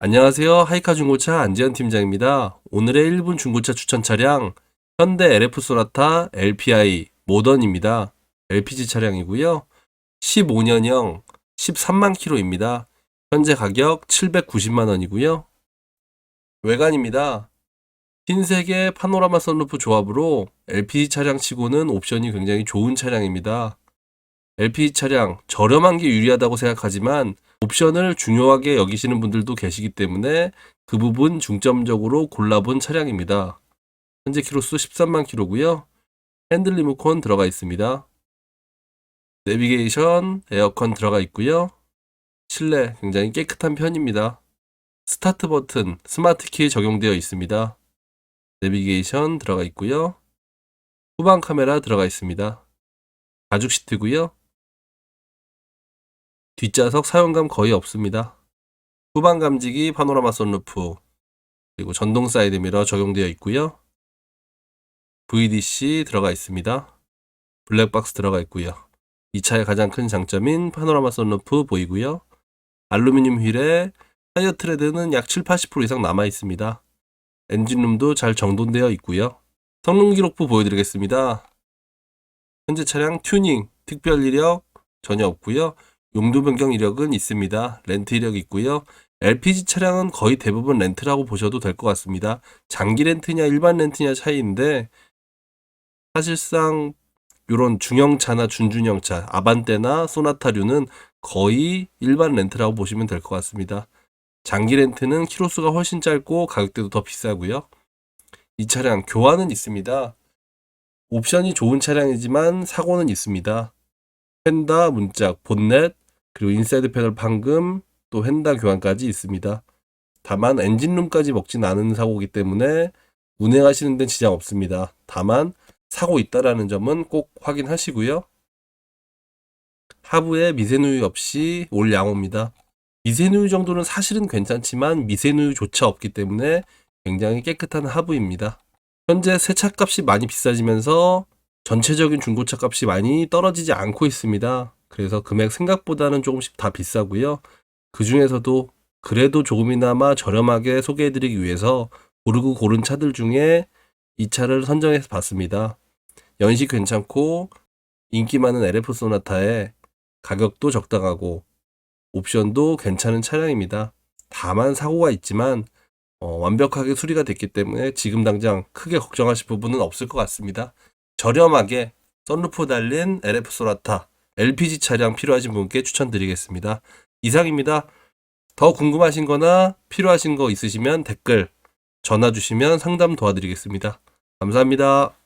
안녕하세요. 하이카 중고차 안지현 팀장입니다. 오늘의 1분 중고차 추천 차량 현대 LF 소나타 LPI 모던입니다. LPG 차량이고요. 15년형 13만 킬로입니다. 현재 가격 790만 원이고요. 외관입니다. 흰색의 파노라마 선루프 조합으로 LPG 차량 치고는 옵션이 굉장히 좋은 차량입니다. LPG 차량 저렴한 게 유리하다고 생각하지만 옵션을 중요하게 여기시는 분들도 계시기 때문에 그 부분 중점적으로 골라본 차량입니다. 현재 키로수 13만 킬로고요. 핸들 리모컨 들어가 있습니다. 내비게이션, 에어컨 들어가 있고요. 실내 굉장히 깨끗한 편입니다. 스타트 버튼, 스마트 키에 적용되어 있습니다. 내비게이션 들어가 있고요. 후방 카메라 들어가 있습니다. 가죽 시트고요. 뒷좌석 사용감 거의 없습니다. 후방 감지기 파노라마 선루프 그리고 전동 사이드 미러 적용되어 있고요. VDC 들어가 있습니다. 블랙박스 들어가 있고요. 이 차의 가장 큰 장점인 파노라마 선루프 보이고요. 알루미늄 휠에 타이어 트레드는 약 7, 80% 이상 남아 있습니다. 엔진룸도 잘 정돈되어 있고요. 성능 기록부 보여드리겠습니다. 현재 차량 튜닝, 특별 이력 전혀 없고요. 용도 변경 이력은 있습니다. 렌트 이력 있고요. LPG 차량은 거의 대부분 렌트라고 보셔도 될 것 같습니다. 장기 렌트냐 일반 렌트냐 차이인데 사실상 이런 중형차나 준중형차, 아반떼나 소나타류는 거의 일반 렌트라고 보시면 될 것 같습니다. 장기 렌트는 키로수가 훨씬 짧고 가격대도 더 비싸고요. 이 차량 교환은 있습니다. 옵션이 좋은 차량이지만 사고는 있습니다. 펜다 문짝, 본넷, 그리고 인사이드 패널 판금, 또 펜다 교환까지 있습니다. 다만 엔진룸까지 먹진 않은 사고이기 때문에 운행하시는 데는 지장 없습니다. 다만 사고 있다라는 점은 꼭 확인하시고요. 하부에 미세누유 없이 올 양호입니다. 미세누유 정도는 사실은 괜찮지만 미세누유조차 없기 때문에 굉장히 깨끗한 하부입니다. 현재 세차 값이 많이 비싸지면서 전체적인 중고차 값이 많이 떨어지지 않고 있습니다. 그래서 금액 생각보다는 조금씩 다 비싸고요. 그 중에서도 그래도 조금이나마 저렴하게 소개해드리기 위해서 고르고 고른 차들 중에 이 차를 선정해서 봤습니다. 연식 괜찮고 인기 많은 LF 소나타에 가격도 적당하고 옵션도 괜찮은 차량입니다. 다만 사고가 있지만 어, 완벽하게 수리가 됐기 때문에 지금 당장 크게 걱정하실 부분은 없을 것 같습니다. 저렴하게 썬루프 달린 LF 소나타 LPG 차량 필요하신 분께 추천드리겠습니다. 이상입니다. 더 궁금하신 거나 필요하신 거 있으시면 댓글 전화 주시면 상담 도와드리겠습니다. 감사합니다.